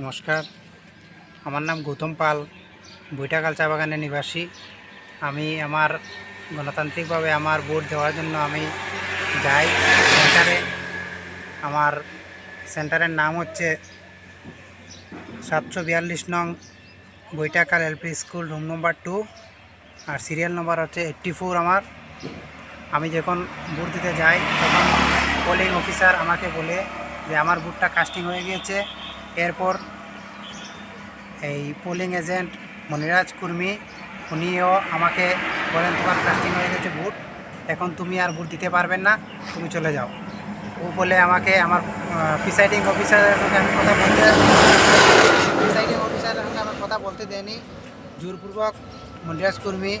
নমস্কার। আমার নাম গৌতম পাল বৈঠাকাল চা বাগানের নিবাসী। আমি আমার গণতান্ত্রিকভাবে আমার ভোট দেওয়ার জন্য আমি যাই। সেন্টারে আমার সেন্টারের নাম হচ্ছে সাতশো বিয়াল্লিশ নং Baithakal LP school room number two আর সিরিয়াল নম্বর হচ্ছে এইট্টি ফোর আমার। আমি যখন ভোট দিতে যাই, তখন পোলিং অফিসার আমাকে বলে যে আমার ভোটটা কাস্টিং হয়ে গিয়েছে। এরপর এই পোলিং এজেন্ট মনিরাজ কুর্মি, উনিও আমাকে বলেন, তোমার কাস্টিং হয়ে গেছে ভোট, এখন তুমি আর ভোট দিতে পারবেন না, তুমি চলে যাও। ও বলে আমাকে, আমার প্রিসাইডিং অফিসারের সঙ্গে আমি কথা বলতে প্রিসাইডিং অফিসারের সঙ্গে আমার কথা বলতে দেয়নি। জোরপূর্বক মনিরাজ কুর্মি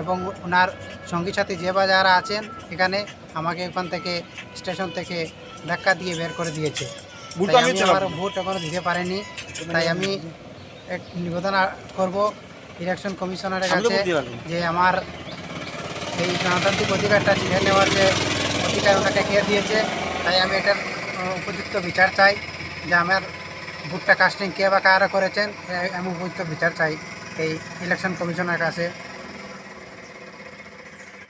এবং ওনার সঙ্গী সাথী যে বা যারা আছেন, এখানে আমাকে ওখান থেকে স্টেশন থেকে ধাক্কা দিয়ে বের করে দিয়েছে। তাই আমি আমি আমার ভোট এখনও দিতে পারিনি। তাই আমি এক নিবেদন করব ইলেকশন কমিশনারের কাছে। যে আমার এই গণতান্ত্রিক অধিকারটা ছিনে নেওয়ার যে অধিকার ওনাকে কে দিয়েছে তাই আমি এটার উপযুক্ত বিচার চাই যে আমার ভোটটা কাস্টিং কে বা কারা করেছেন আমি উপযুক্ত বিচার চাই এই ইলেকশন কমিশনের কাছে।